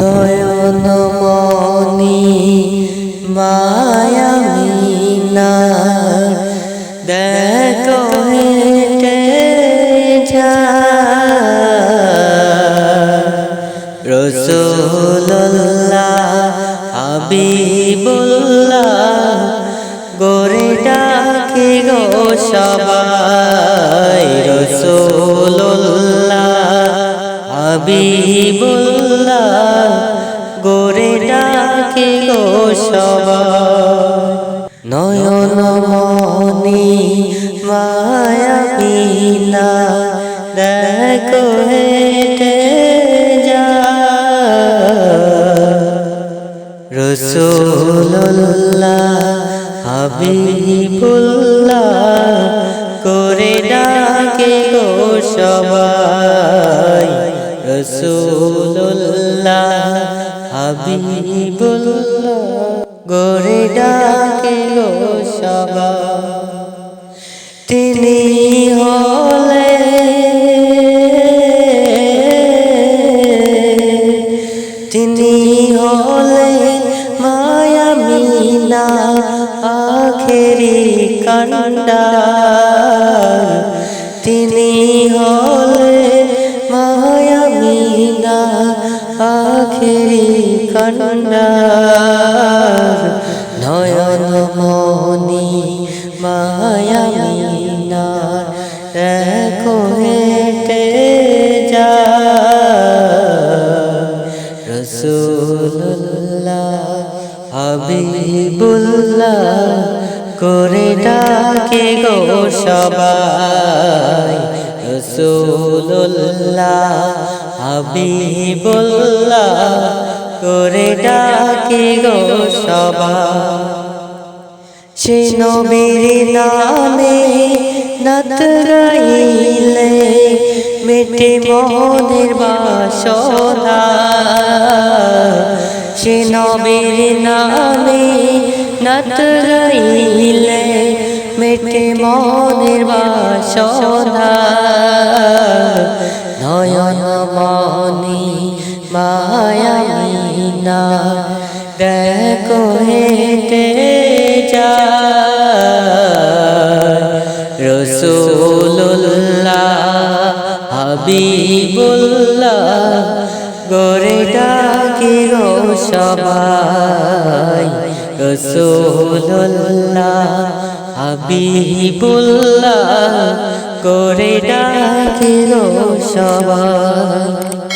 নয়ন মনি মায়ামিনা দেখো হেঁটে রসুল্লাহ হাবিবুল্লাহ গো সবাই রসুল্লাহ হাবিবুল্লাহ গোরে ডাকে গো সবাই। নয়ন মনি মায়া বিনা, দেখো হেঁটে যা রসুল্লাহ হাবিবুল্লাহ করে ডাকে গো সবাই। রসুল্লাহ হাবিবুল্লাহ গোরে ডাকে গো সবাই। তিনি হলে তিনি আখেরি কান্ডা তিনি হলে মায়া মিনা আখেরি কান্ডা নয়ন মনি মায়া মিনা দেখো হেঁটে যা রসুল্লাহ হাবিবুল্লাহ করে ডাকে গো সবাই। রসুল্লাহ হাবিবুল্লাহ, করে ডাকে গো সবাই। সে নবীর নামে নাত গাইলে মেটে মনের বাসনা। সে নবীর নামে নাত গাইলে মেটে মনের বাসনা। নয়ন মনি মায়া মিনা, দেখো হেঁটে যা। রসুল্লাহ হাবিবুল্লাহ গোরে ডাকি গো রসুল্লাহ হাবিবুল্লাহ করে ডাকিল সবাই।